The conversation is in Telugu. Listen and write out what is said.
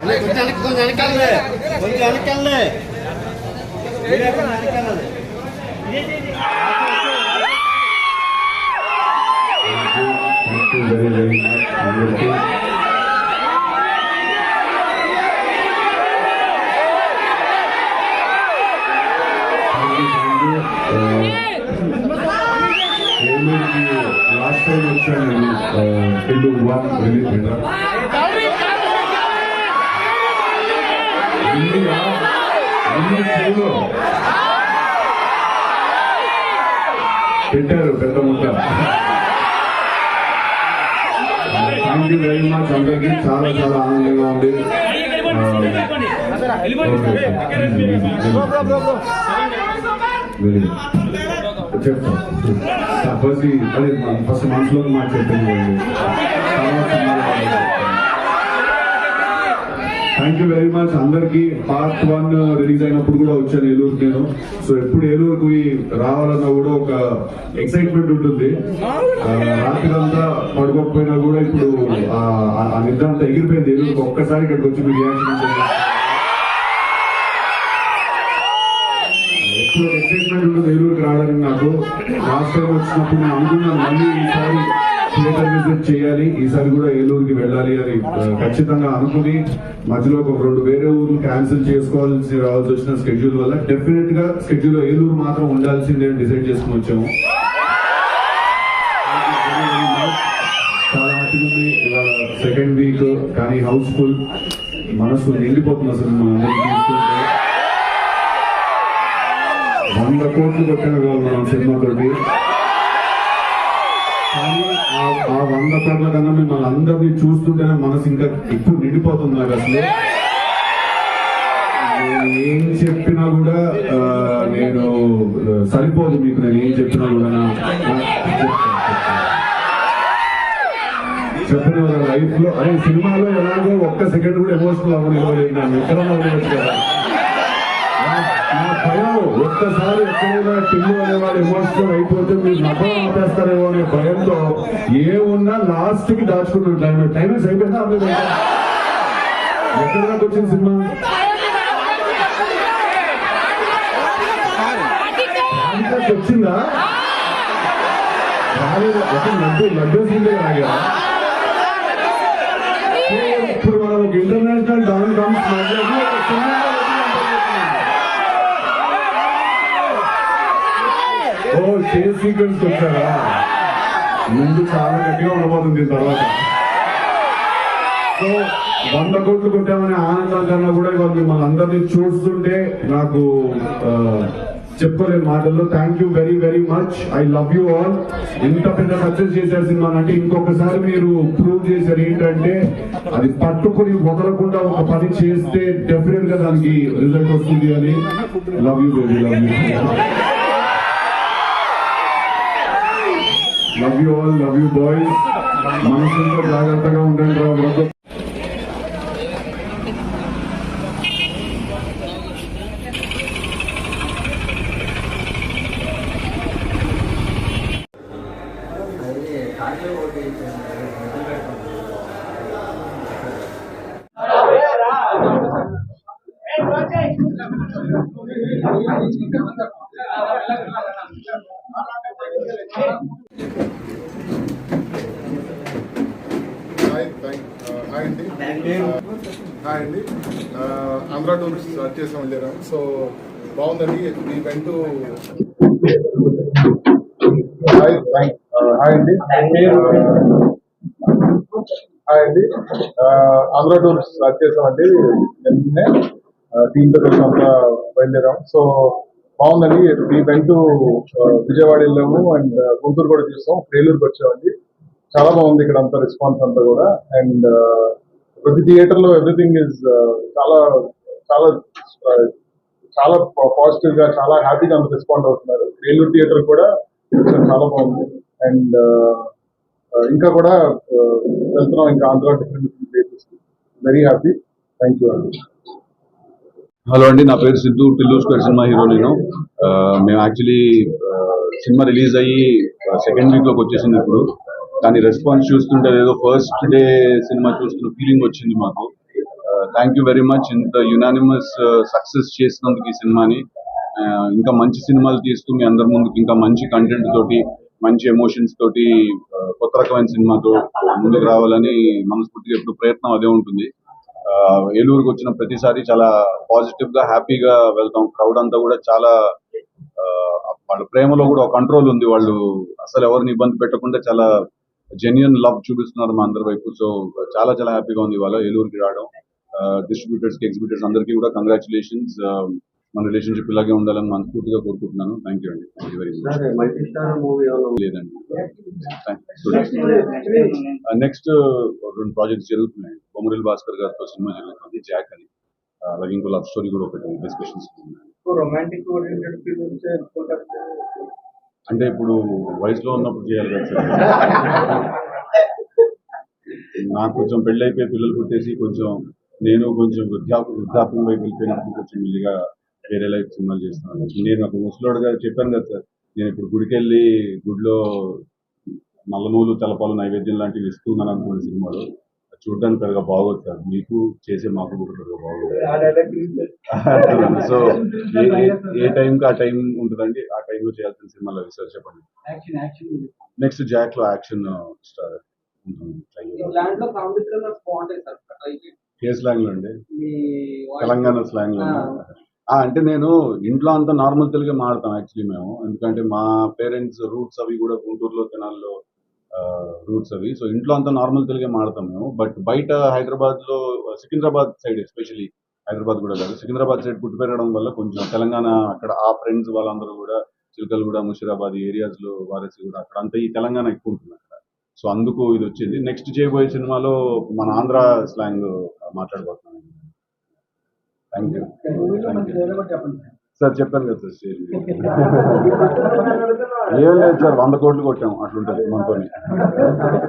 కొంచెం వెనక్కి కొంచెం వెనకాలే కొంచెం వెనకాలే మీరే కొంచెం వెనకాలే Thank you very, very much. అందరికీ. Thank you, thank you. Uh, ఏలూరుకి లాస్ట్ టైం వచ్చాను నేను ఏలూరు వన్ రిలీజ్ విన్నారు ఇండియా అన్ని తెలుగులో పెట్టారు పెద్ద ముట్ట థ్యాంక్ యూ వెరీ మచ్ అందరికీ. చాలా చాలా ఆనందంగా ఉంది. వెరీ ఫస్ట్ అదే ఫస్ట్ మనసులో మాట చెప్పింది థ్యాంక్ యూ వెరీ మచ్ అందరికి పార్ట్ వన్ రిలీజ్ అయినప్పుడు కూడా వచ్చాను ఏలూరు నేను. సో ఎప్పుడు ఏలూరుకు రావాలన్నా కూడా ఒక ఎక్సైట్మెంట్ ఉంటుంది. రాత్రి అంతా పడుకోకపోయినా కూడా ఇప్పుడు ఆ నిద్ర అంతా ఎగిరిపోయింది ఏలూరుకు. ఒక్కసారి ఇక్కడికి వచ్చి మీ రియాక్షన్ ఎప్పుడు ఎక్సైట్మెంట్ ఉంటుంది ఏలూరుకి రావడానికి నాకు. లాస్ట్ టైం వచ్చినప్పుడు నేను అనుకున్నాను మళ్ళీ ఈసారి థియేటర్ విజిట్ చేయాలి. ఈసారి కూడా ఏలూరుకి వెళ్ళాలి అని ఖచ్చితంగా అనుకుని మధ్యలో ఒక రెండు వేరే ఊర్లు క్యాన్సిల్ చేసుకోవాల్సి రావాల్సి వచ్చిన స్కెడ్యూల్ వల్ల డెఫినెట్గా స్కెడ్యూల్లో ఏలూరు మాత్రం ఉండాల్సిందే డిసైడ్ చేసుకుని వచ్చాము. చాలా ఉంది. ఇవాళ సెకండ్ వీక్ కానీ హౌస్ఫుల్ మనసు నిండిపోతుంది అసలు మన అందరికీ వంద కోట్లు కొట్టగలం మనం సినిమాతోటి కానీ ఆ- వంద కోట్ల కన్నా మిమ్మల్ని అందరినీ చూస్తుంటేనే మనసు ఇంకా ఎక్కువ నిండిపోతుంది నాకు అసలు. ఏం చెప్పినా కూడా నేను సరిపోదు మీకు నేను ఏం చెప్పినా కూడా చెప్పిన లైఫ్లో అదే సినిమాలో ఎలాగో ఒక్క సెకండ్ కూడా ఎమోషనల్ అవ్వలేదు నేను ఎక్కడ ఉండవచ్చు కదా. ఒక్కసారి ఎక్కడైనా టిల్లు అనేవాడు ఎమోషనల్ అయిపోతే మీరు నవ్వడం ఆపేస్తారేమో అనే భయంతో ఏమున్నా లాస్ట్కి దాచుకున్నాను టైం టైం అయిపోయిందా? అవ్వలేదా? ఎక్కడ దాకా వచ్చింది సినిమా? వచ్చిందా? రాలేదు. ఒక లడ్డు లడ్డు సీన్ రాగా ఇప్పుడు మనం ఒక ఇంటర్నేషనల్ డాన్ కమ్స్ మాట్లాడి ఒక సినిమాలో ఓ చేస్ వచ్చారా ముందు చాలా గట్టిగా ఉండబోతుంది దీని తర్వాత. సో వంద కోట్లు కొట్టామనే ఆనందం కన్నా కూడా ఇవాళ మిమ్మల్ని అందరినీ చూస్తుంటే నాకు చెప్పలేని మాటల్లో thank you very very much I love you all ఇంత పెద్ద సక్సెస్ చేశారు సినిమా అంటే ఇంకొకసారి మీరు ప్రూవ్ చేశారు ఏంటంటే అది పట్టుకుని వదలకుండా ఒక పని చేస్తే డెఫినెట్గా దానికి రిజల్ట్ వస్తుంది అని. Love you baby love you love you all love you bye మనసులో జాగ్రత్తగా ఉండండి రా బ్రదర్ Thank you ఒకటి మొదలు పెట్టుకుంది హాయ్ థ్యాంక్ హాయ్ అండి ఆంధ్ర టూరిస్ట్ స్టార్ట్ చేసాం సో బాగుందండి. ఈ వెంట హాయ్ హాయ్ అండి హాయ్ అండి ఆంధ్ర టూరిస్ట్ స్టార్ట్ చేసామండి నిన్నే uh, టీంతో కలిసి అంతా బయలుదేరాం. సో బాగుందండి. ఈ వెంట uh, విజయవాడ వెళ్ళాము. అండ్ uh, గుంటూరు కూడా చూసాం. ఏలూరుకి వచ్చామండి. చాలా బాగుంది ఇక్కడ అంతా రెస్పాన్స్ అంతా కూడా. అండ్ ప్రతి థియేటర్లో ఎవ్రీథింగ్ ఇస్ చాలా చాలా చాలా పాజిటివ్గా చాలా హ్యాపీగా అందరు రెస్పాండ్ అవుతున్నారు. ఏలూరు థియేటర్ కూడా చాలా బాగుంది. అండ్ ఇంకా కూడా వెళ్తున్నాం. ఇంకా Andhra different places very happy thank you అండి హలో అండి నా పేరు Siddhu. Tillu square cinema hero నేను. మేము యాక్చువల్లీ సినిమా రిలీజ్ అయ్యి సెకండ్ వీక్లోకి వచ్చేసింది ఇప్పుడు. కానీ రెస్పాన్స్ చూస్తుంటే ఏదో ఫస్ట్ డే సినిమా చూస్తున్న ఫీలింగ్ వచ్చింది మాకు. థ్యాంక్ యూ వెరీ మచ్ ఇంత యునానిమస్ సక్సెస్ uh, చేసినందుకు ఈ సినిమాని. Uh, ఇంకా మంచి సినిమాలు తీస్తూ మీ అందరి ముందుకు ఇంకా మంచి కంటెంట్ తోటి మంచి ఎమోషన్స్ తోటి uh, కొత్త రకమైన సినిమాతో ముందుకు రావాలని మనస్ఫూర్తిగా ఎప్పుడు ప్రయత్నం అదే ఉంటుంది. Uh, ఏలూరుకి వచ్చిన ప్రతిసారి చాలా పాజిటివ్గా హ్యాపీగా వెళ్తాం. క్రౌడ్ అంతా కూడా చాలా వాళ్ళ ప్రేమలో కూడా కంట్రోల్ ఉంది. వాళ్ళు అసలు ఎవరిని ఇబ్బంది పెట్టకుండా చాలా జెన్యున్ లవ్ చూపిస్తున్నారు మా అందరి వైపు. సో చాలా చాలా హ్యాపీగా ఉంది ఇవాళ ఏలూరుకి రావడం. డిస్ట్రిబ్యూటర్స్కి ఎగ్జిబిటర్స్ అందరికీ కూడా కంగ్రాచులేషన్స్ మన రిలేషన్షిప్ ఇలాగే ఉండాలని మనస్ఫూర్తిగా కోరుకుంటున్నాను. థ్యాంక్ యూ అండి. థ్యాంక్ యూ వెరీ మచ్ లేదండి. నెక్స్ట్ రెండు ప్రాజెక్ట్స్ జరుగుతున్నాయి. బొమ్మరిల్ భాస్కర్ గారితో సినిమా జరుగుతుంది జాక్ అని. అలాగే ఇంకో లవ్ స్టోరీ కూడా ఒకటి డిస్కషన్స్ ఫిల్మ్స్ అంటే ఇప్పుడు వయసులో ఉన్నప్పుడు చేయాలి కదా సార్. నాకు కొంచెం పెళ్ళి పిల్లలు పుట్టేసి కొంచెం నేను కొంచెం వృద్ధాప్య వృద్ధాప్యం వైపు వెళ్ళిపోయినప్పుడు కొంచెం మెల్లిగా వేరే లైఫ్ సినిమాలు చేస్తున్నాను. నేను ఒక ముసలోడుగా చెప్పాను కదా సార్ నేను ఇప్పుడు గుడికి వెళ్ళి గుడిలో నల్లనూలు తెలపాలు నైవేద్యం లాంటివి ఇస్తున్నాను అనుకున్న సినిమాలు చూడడానికి పెద్దగా బాగోదు సార్ మీకు చేసే మాకు కూడా పెద్దగా బాగోదు. సో ఏ- టైంకి ఆ టైం ఉంటుందండి? ఆ టైంలో చేయాల్సిన సినిమాలు సార్ చెప్పండి. నెక్స్ట్ జాక్లో యాక్షన్ స్టార్ ఏ స్లాంగ్లో అండి? తెలంగాణ స్లాంగ్లో అంటే నేను ఇంట్లో అంతా నార్మల్ తెలుగే మాడతాం యాక్చువల్లీ మేము. ఎందుకంటే మా పేరెంట్స్ రూట్స్ అవి కూడా గుంటూరులో తెనాల్లో రూట్స్ అవి. సో ఇంట్లో అంతా నార్మల్ తెలుగే మాడతాం మేము. బట్ బయట హైదరాబాద్లో సికింద్రాబాద్ సైడ్ ఎస్పెషల్లీ హైదరాబాద్ కూడా కాదు. సికింద్రాబాద్ సైడ్ పుట్టి పెరగడం వల్ల కొంచెం తెలంగాణ అక్కడ ఆ ఫ్రెండ్స్ వాళ్ళందరూ కూడా చిలకలు కూడా ముషిరాబాద్ ఏరియాస్లో వారసి కూడా అక్కడ అంతా ఈ తెలంగాణ ఎక్కువ ఉంటుంది అక్కడ. సో అందుకు ఇది వచ్చింది. నెక్స్ట్ చేయబోయే సినిమాలో మన ఆంధ్ర స్లాంగ్ మాట్లాడబోతున్నాను థ్యాంక్ యూ సార్ చెప్పాను కదా సార్ స్టేజ్ ఏం లేదు సార్ వంద కోట్లు కొట్టాం అట్లుంటుంది మనతోని.